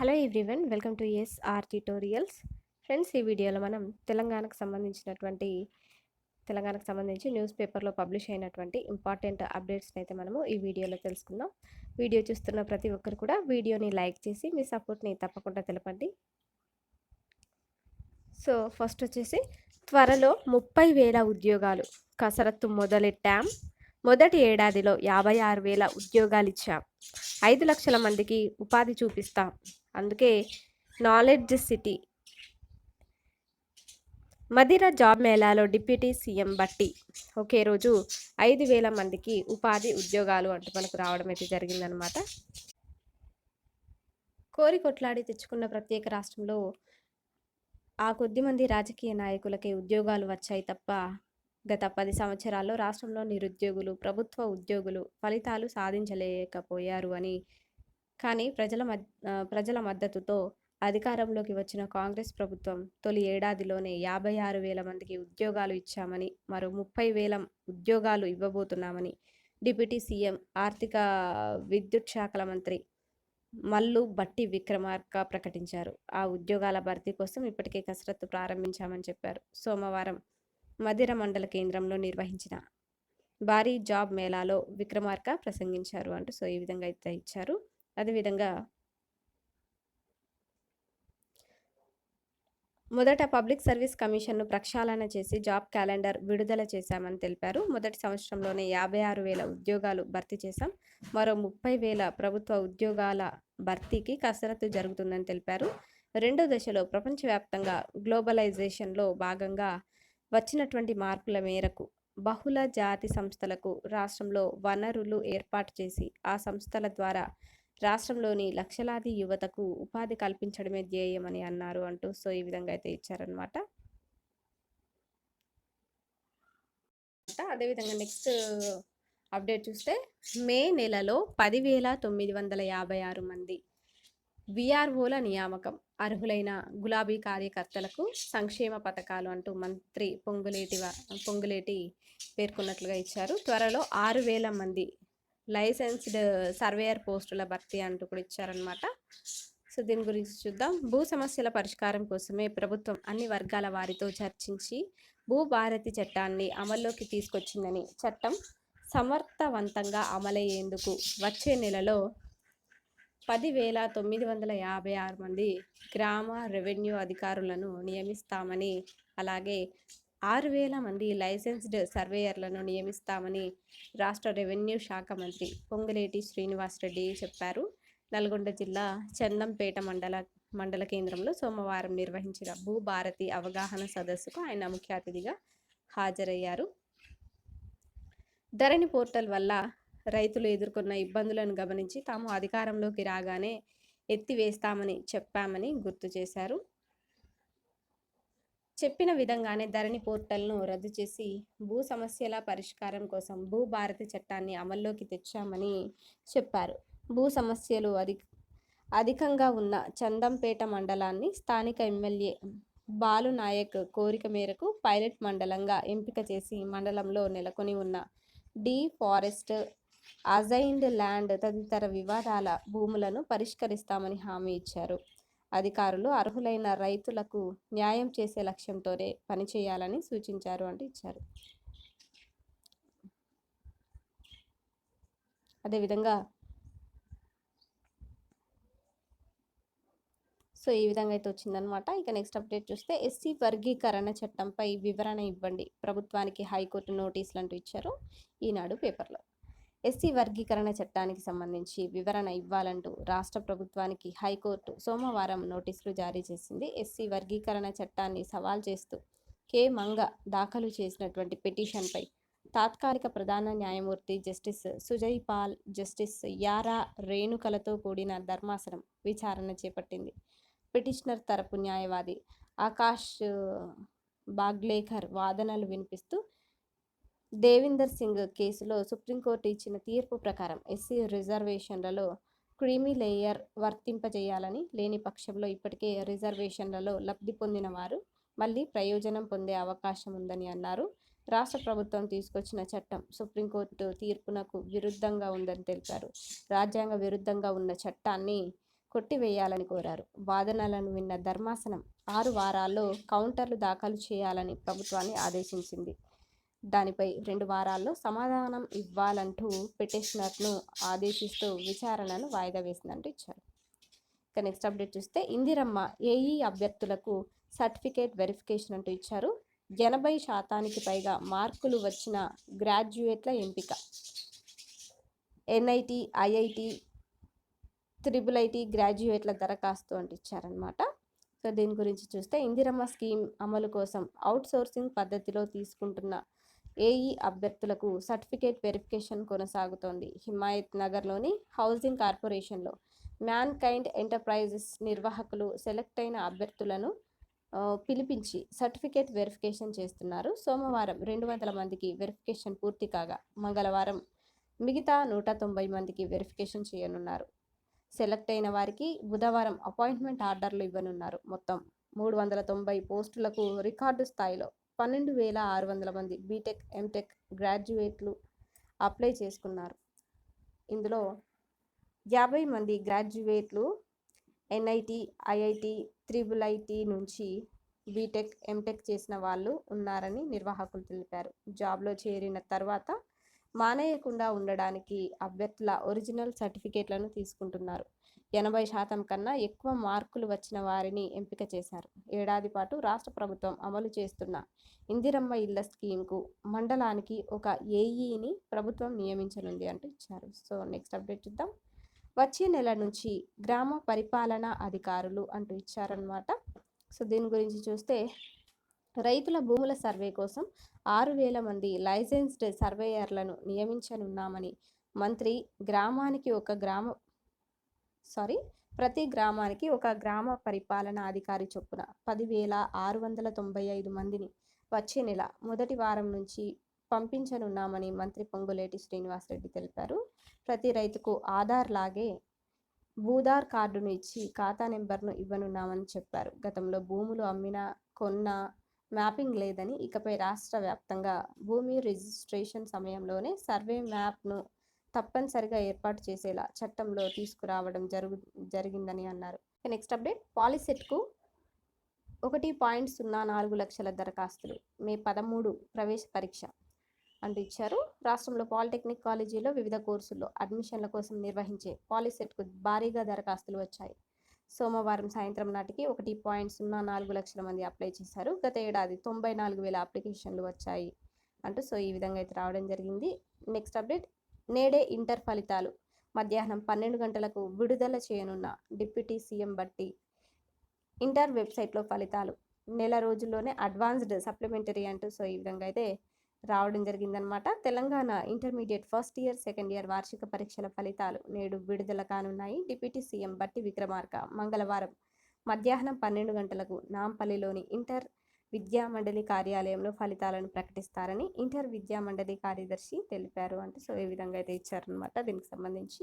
Hello everyone welcome to S R tutorials. Friends ఈ వీడియోలో మనం తెలంగాణకు సంబంధించినటువంటి తెలంగాణకు సంబంధించి న్యూస్ పేపర్లో పబ్లిష్ అయినటువంటి ఇంపార్టెంట్ అప్డేట్స్ని అయితే మనము ఈ వీడియోలో తెలుసుకుందాం. వీడియో చూస్తున్న ప్రతి ఒక్కరు కూడా వీడియోని లైక్ చేసి మీ సపోర్ట్ని తప్పకుండా తెలపండి. సో ఫస్ట్ వచ్చేసి త్వరలో ముప్పై వేల ఉద్యోగాలు కసరత్తు మొదలెట్టాం. మొదటి ఏడాదిలో యాభై ఆరు వేల ఉద్యోగాలు ఇచ్చాం ఐదు లక్షల మందికి ఉపాధి చూపిస్తాం. అందుకే నాలెడ్జ్ సిటీ. మదిర జాబ్ మేళాలో డిప్యూటీ సీఎం బట్టి. ఒకే రోజు ఐదు వేల మందికి ఉపాధి ఉద్యోగాలు అంటూ మనకు రావడం అయితే జరిగిందనమాట కోరి కొట్లాడి తెచ్చుకున్న ప్రత్యేక రాష్ట్రంలో ఆ కొద్ది మంది రాజకీయ నాయకులకే ఉద్యోగాలు వచ్చాయి తప్ప గత పది సంవత్సరాల్లో రాష్ట్రంలో నిరుద్యోగులు ప్రభుత్వ ఉద్యోగులు ఫలితాలు సాధించలేకపోయారు అని కానీ ప్రజల మద్ ప్రజల మద్దతుతో అధికారంలోకి వచ్చిన కాంగ్రెస్ ప్రభుత్వం తొలి ఏడాదిలోనే యాభై ఆరు వేల మందికి ఉద్యోగాలు ఇచ్చామని మరో ముప్పై వేల ఉద్యోగాలు ఇవ్వబోతున్నామని డిప్యూటీ సీఎం ఆర్థిక విద్యుత్ శాఖల మంత్రి మల్లు బట్టి విక్రమార్క ప్రకటించారు. ఆ ఉద్యోగాల భర్తీ కోసం ఇప్పటికే కసరత్తు ప్రారంభించామని చెప్పారు. సోమవారం మదిర మండల కేంద్రంలో నిర్వహించిన భారీ జాబ్ మేళాలో విక్రమార్క ప్రసంగించారు అంటూ సో ఈ విధంగా అయితే ఇచ్చారు. అదేవిధంగా మొదట పబ్లిక్ సర్వీస్ కమిషన్ను ప్రక్షాళన చేసి జాబ్ క్యాలెండర్ విడుదల చేశామని తెలిపారు. మొదటి సంవత్సరంలోనే యాభై ఆరు వేల ఉద్యోగాలు భర్తీ చేశాం. మరో ముప్పై వేల ప్రభుత్వ ఉద్యోగాల భర్తీకి కసరత్తు జరుగుతుందని తెలిపారు. రెండో దశలో ప్రపంచవ్యాప్తంగా గ్లోబలైజేషన్లో భాగంగా వచ్చినటువంటి మార్పుల మేరకు బహుళ జాతి సంస్థలకు రాష్ట్రంలో వనరులు ఏర్పాటు చేసి ఆ సంస్థల ద్వారా రాష్ట్రంలోని లక్షలాది యువతకు ఉపాధి కల్పించడమే ధ్యేయమని అన్నారు అంటూ సో ఈ విధంగా అయితే ఇచ్చారనమాట అదేవిధంగా నెక్స్ట్ అప్డేట్ చూస్తే మే నెలలో పదివేల తొమ్మిది వందల యాభై ఆరు మంది విఆర్ఓల నియామకం అర్హులైన గులాబీ కార్యకర్తలకు సంక్షేమ పథకాలు అంటూ మంత్రి పొంగులేటి పొంగులేటి పేర్కొన్నట్లుగా ఇచ్చారు. త్వరలో ఆరు వేల మంది లైసెన్స్డ్ సర్వేయర్ పోస్టుల భర్తీ అంటూ కూడా ఇచ్చారనమాట సో దీని గురించి చూద్దాం. భూ సమస్యల పరిష్కారం కోసమే ప్రభుత్వం అన్ని వర్గాల వారితో చర్చించి భూభారతి చట్టాన్ని అమల్లోకి తీసుకొచ్చిందని చట్టం సమర్థవంతంగా అమలయ్యేందుకు వచ్చే నెలలో పదివేల తొమ్మిది వందల యాభై ఆరు మంది గ్రామ రెవెన్యూ అధికారులను నియమిస్తామని అలాగే ఆరు వేల మంది లైసెన్స్డ్ సర్వేయర్లను నియమిస్తామని రాష్ట్ర రెవెన్యూ శాఖ మంత్రి పొంగులేటి శ్రీనివాసరెడ్డి చెప్పారు. నల్గొండ జిల్లా చందంపేట మండల మండల కేంద్రంలో సోమవారం నిర్వహించిన భూభారతి అవగాహన సదస్సుకు ఆయన ముఖ్య అతిథిగా హాజరయ్యారు. ధరణి పోర్టల్ వల్ల రైతులు ఎదుర్కొన్న ఇబ్బందులను గమనించి తాము అధికారంలోకి రాగానే ఎత్తివేస్తామని చెప్పామని గుర్తు చేశారు. చెప్పిన విధంగానే ధరణి పోర్టల్ను రద్దు చేసి భూ సమస్యల పరిష్కారం కోసం భూభారతి చట్టాన్ని అమల్లోకి తెచ్చామని చెప్పారు. భూ సమస్యలు అధి అధికంగా ఉన్న చందంపేట మండలాన్ని స్థానిక ఎమ్మెల్యే బాలు నాయక్ కోరిక మేరకు పైలట్ మండలంగా ఎంపిక చేసి మండలంలో నెలకొని ఉన్న డీ ఫారెస్ట్ అజైన్డ్ ల్యాండ్ తదితర వివాదాల భూములను పరిష్కరిస్తామని హామీ ఇచ్చారు. అధికారులు అర్హులైన రైతులకు న్యాయం చేసే లక్ష్యంతోనే పనిచేయాలని సూచించారు అంటూ ఇచ్చారు. అదేవిధంగా సో ఈ విధంగా అయితే వచ్చిందనమాట ఇక నెక్స్ట్ అప్డేట్ చూస్తే ఎస్సీ వర్గీకరణ చట్టంపై వివరణ ఇవ్వండి. ప్రభుత్వానికి హైకోర్టు నోటీసులు అంటూ ఇచ్చారు. ఈనాడు పేపర్లో. ఎస్సీ వర్గీకరణ చట్టానికి సంబంధించి వివరణ ఇవ్వాలంటూ రాష్ట్ర ప్రభుత్వానికి హైకోర్టు సోమవారం నోటీసులు జారీ చేసింది. ఎస్సీ వర్గీకరణ చట్టాన్ని సవాల్ చేస్తూ కె. మంగ దాఖలు చేసినటువంటి పిటిషన్పై తాత్కాలిక ప్రధాన న్యాయమూర్తి జస్టిస్ సుజయ్ పాల్ జస్టిస్ యారా రేణుకలతో కూడిన ధర్మాసనం విచారణ చేపట్టింది. పిటిషనర్ తరపు న్యాయవాది ఆకాష్ బాగ్లేకర్ వాదనలు వినిపిస్తూ దేవిందర్ సింగ్ కేసులో సుప్రీంకోర్టు ఇచ్చిన తీర్పు ప్రకారం ఎస్సీ రిజర్వేషన్లలో క్రీమీ లేయర్ వర్తింపజేయాలని లేని పక్షంలో ఇప్పటికే రిజర్వేషన్లలో లబ్ధి పొందిన వారు మళ్ళీ ప్రయోజనం పొందే అవకాశం ఉందని అన్నారు. రాష్ట్ర ప్రభుత్వం తీసుకొచ్చిన చట్టం సుప్రీంకోర్టు తీర్పునకు విరుద్ధంగా ఉందని తెలిపారు. రాజ్యాంగ విరుద్ధంగా ఉన్న చట్టాన్ని కొట్టివేయాలని కోరారు. వాదనలను విన్న ధర్మాసనం ఆరు వారాల్లో కౌంటర్లు దాఖలు చేయాలని ప్రభుత్వాన్ని ఆదేశించింది. దానిపై రెండు వారాల్లో సమాధానం ఇవ్వాలంటూ పిటిషనర్ను ఆదేశిస్తూ విచారణను వాయిదా వేసిందంటూ ఇచ్చారు. ఇక నెక్స్ట్ అప్డేట్ చూస్తే ఇందిరమ్మ ఏఈ అభ్యర్థులకు సర్టిఫికేట్ వెరిఫికేషన్ అంటూ ఇచ్చారు. ఎనభై శాతానికి పైగా మార్కులు వచ్చిన గ్రాడ్యుయేట్ల ఎంపిక. ఎన్ఐటి ఐఐటి త్రిబుల్ ఐటీ గ్రాడ్యుయేట్ల దరఖాస్తు అంటూ ఇచ్చారనమాట సో దీని గురించి చూస్తే ఇందిరమ్మ స్కీమ్ అమలు కోసం అవుట్ సోర్సింగ్ పద్ధతిలో తీసుకుంటున్న ఏఈ అభ్యర్థులకు సర్టిఫికేట్ వెరిఫికేషన్ కొనసాగుతోంది. హిమాయత్ నగర్లోని హౌసింగ్ కార్పొరేషన్లో మ్యాన్ కైండ్ ఎంటర్ప్రైజెస్ నిర్వాహకులు సెలెక్ట్ అయిన అభ్యర్థులను పిలిపించి సర్టిఫికేట్ వెరిఫికేషన్ చేస్తున్నారు. సోమవారం రెండు వందల మందికి వెరిఫికేషన్ పూర్తి కాగా మంగళవారం మిగతా నూట తొంభై మందికి వెరిఫికేషన్ చేయనున్నారు. సెలెక్ట్ అయిన వారికి బుధవారం అపాయింట్మెంట్ ఆర్డర్లు ఇవ్వనున్నారు. మొత్తం మూడు వందల తొంభై పోస్టులకు రికార్డు స్థాయిలో పన్నెండు వేల ఆరు వందల మంది బీటెక్ ఎంటెక్ గ్రాడ్యుయేట్లు అప్లై చేసుకున్నారు. ఇందులో యాభై మంది గ్రాడ్యుయేట్లు ఎన్ఐటి ఐఐటి త్రిబుల్ ఐటి నుంచి బీటెక్ ఎంటెక్ చేసిన వాళ్ళు ఉన్నారని నిర్వాహకులు తెలిపారు. జాబ్లో చేరిన తర్వాత మానేయకుండా ఉండడానికి అభ్యర్థుల ఒరిజినల్ సర్టిఫికేట్లను తీసుకుంటున్నారు. ఎనభై శాతం కన్నా ఎక్కువ మార్కులు వచ్చిన వారిని ఎంపిక చేశారు. ఏడాది పాటు రాష్ట్ర ప్రభుత్వం అమలు చేస్తున్న ఇందిరమ్మ ఇళ్ళ స్కీమ్కు మండలానికి ఒక ఏఈని ప్రభుత్వం నియమించనుంది అంటూ ఇచ్చారు. సో నెక్స్ట్ అప్డేట్ చూద్దాం. వచ్చే నెల నుంచి గ్రామ పరిపాలనా అధికారులు అంటూ ఇచ్చారనమాట సో దీని గురించి చూస్తే రైతుల భూముల సర్వే కోసం ఆరు వేల మంది లైసెన్స్డ్ సర్వేయర్లను నియమించనున్నామని మంత్రి గ్రామానికి ఒక గ్రామ సారీ ప్రతి గ్రామానికి ఒక గ్రామ పరిపాలనా అధికారి చొప్పున పదివేల ఆరు వందల తొంభై ఐదు మందిని వచ్చే నెల మొదటి వారం నుంచి పంపించనున్నామని మంత్రి పొంగులేటి శ్రీనివాసరెడ్డి తెలిపారు. ప్రతి రైతుకు ఆధార్ లాగే భూధార్ కార్డును ఇచ్చి ఖాతా నెంబర్ను ఇవ్వనున్నామని చెప్పారు. గతంలో భూములు అమ్మిన కొన్న మ్యాపింగ్ లేదని ఇకపై రాష్ట్ర వ్యాప్తంగా భూమి రిజిస్ట్రేషన్ సమయంలోనే సర్వే మ్యాప్ను తప్పనిసరిగా ఏర్పాటు చేసేలా చట్టంలో తీసుకురావడం జరుగు జరిగిందని అన్నారు. నెక్స్ట్ అప్డేట్ పాలిసెట్కు ఒకటి పాయింట్ సున్నా నాలుగు లక్షల దరఖాస్తులు మే పదమూడు ప్రవేశ పరీక్ష అంటూ ఇచ్చారు. రాష్ట్రంలో పాలిటెక్నిక్ కాలేజీలో వివిధ కోర్సుల్లో అడ్మిషన్ల కోసం నిర్వహించే పాలిసెట్కు భారీగా దరఖాస్తులు వచ్చాయి. సోమవారం సాయంత్రం నాటికి ఒకటి పాయింట్ సున్నా నాలుగు లక్షల మంది అప్లై చేశారు. గత ఏడాది తొంభై నాలుగు వేల అప్లికేషన్లు వచ్చాయి అంటూ సో ఈ విధంగా అయితే రావడం జరిగింది. నెక్స్ట్ అప్డేట్ నేడే ఇంటర్ ఫలితాలు. మధ్యాహ్నం పన్నెండు గంటలకు విడుదల చేయనున్న డిప్యూటీ సీఎం బట్టి ఇంటర్ వెబ్సైట్లో ఫలితాలు. నెల రోజుల్లోనే అడ్వాన్స్డ్ సప్లిమెంటరీ అంటూ సో ఈ విధంగా అయితే రావడం జరిగిందనమాట. Telangana intermediate first year second year వార్షిక పరీక్షల ఫలితాలు నేడు విడుదల కానున్నాయి. డిప్యూటీ సీఎం బట్టి విక్రమార్క మంగళవారం మధ్యాహ్నం పన్నెండు గంటలకు నాంపల్లిలోని ఇంటర్ విద్యామండలి కార్యాలయంలో ఫలితాలను ప్రకటిస్తారని ఇంటర్ విద్యామండలి కార్యదర్శి తెలిపారు. అంటే సో ఏ విధంగా అయితే ఇచ్చారనమాట దీనికి సంబంధించి.